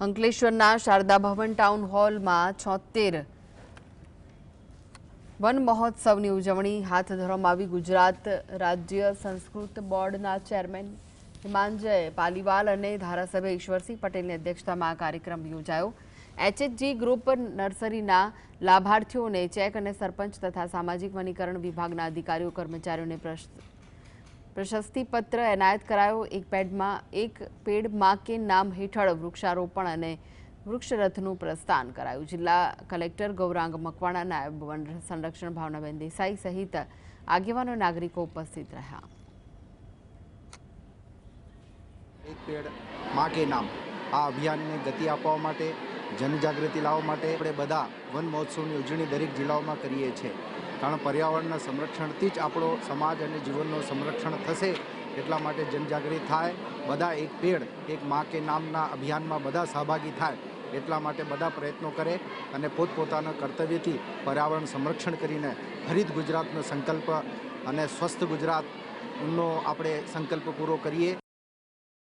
અંકલેશ્વરના શારદા ભવન ટાઉન હોલમાં છોતેર વન મહોત્સવની ઉજવણી હાથ ધરવામાં આવી. ગુજરાત રાજ્ય સંસ્કૃત બોર્ડના ચેરમેન હિમાંજય પાલીવાલ અને ધારાસભ્ય ઈશ્વરસિંહ પટેલની અધ્યક્ષતામાં આ કાર્યક્રમ યોજાયો. એચએચજી ગ્રુપ નર્સરીના લાભાર્થીઓને ચેક અને સરપંચ તથા સામાજિક વનીકરણ વિભાગના અધિકારીઓ કર્મચારીઓને પ્રશસ્તિપત્ર એનાયત કરાયો. એક પેડમાં એક પેડમાં કે નામ હેઠળ વૃક્ષારોપણ અને વૃક્ષરથનું પ્રસ્થાન કરાયું. જિલ્લા કલેક્ટર ગૌરાંગ મકવાણા, નાયબ વન સંરક્ષણ ભાવનાબેન દેસાઈ સહિત આગેવાનો નાગરિકો ઉપસ્થિત રહ્યા. એક પેડમાં કે નામ આ અભિયાનને ગતિ આપવા માટે જનજાગૃતિ લાવવા માટે આપણે બધા વન મહોત્સવની ઉજવણી દરેક જિલ્લાઓમાં કરીએ છીએ. કારણ પર્યાવરણના સંરક્ષણથી જ આપણો સમાજ અને જીવનનું સંરક્ષણ થશે એટલા માટે જનજાગૃતિ થાય, બધા એક પેડ, એક માં કે નામના અભિયાનમાં બધા સહભાગી થાય એટલા માટે બધા પ્રયત્નો કરે અને પોતપોતાના કર્તવ્યથી પર્યાવરણ સંરક્ષણ કરીને હરિત ગુજરાતનો સંકલ્પ અને સ્વસ્થ ગુજરાતનો આપણે સંકલ્પ પૂરો કરીએ.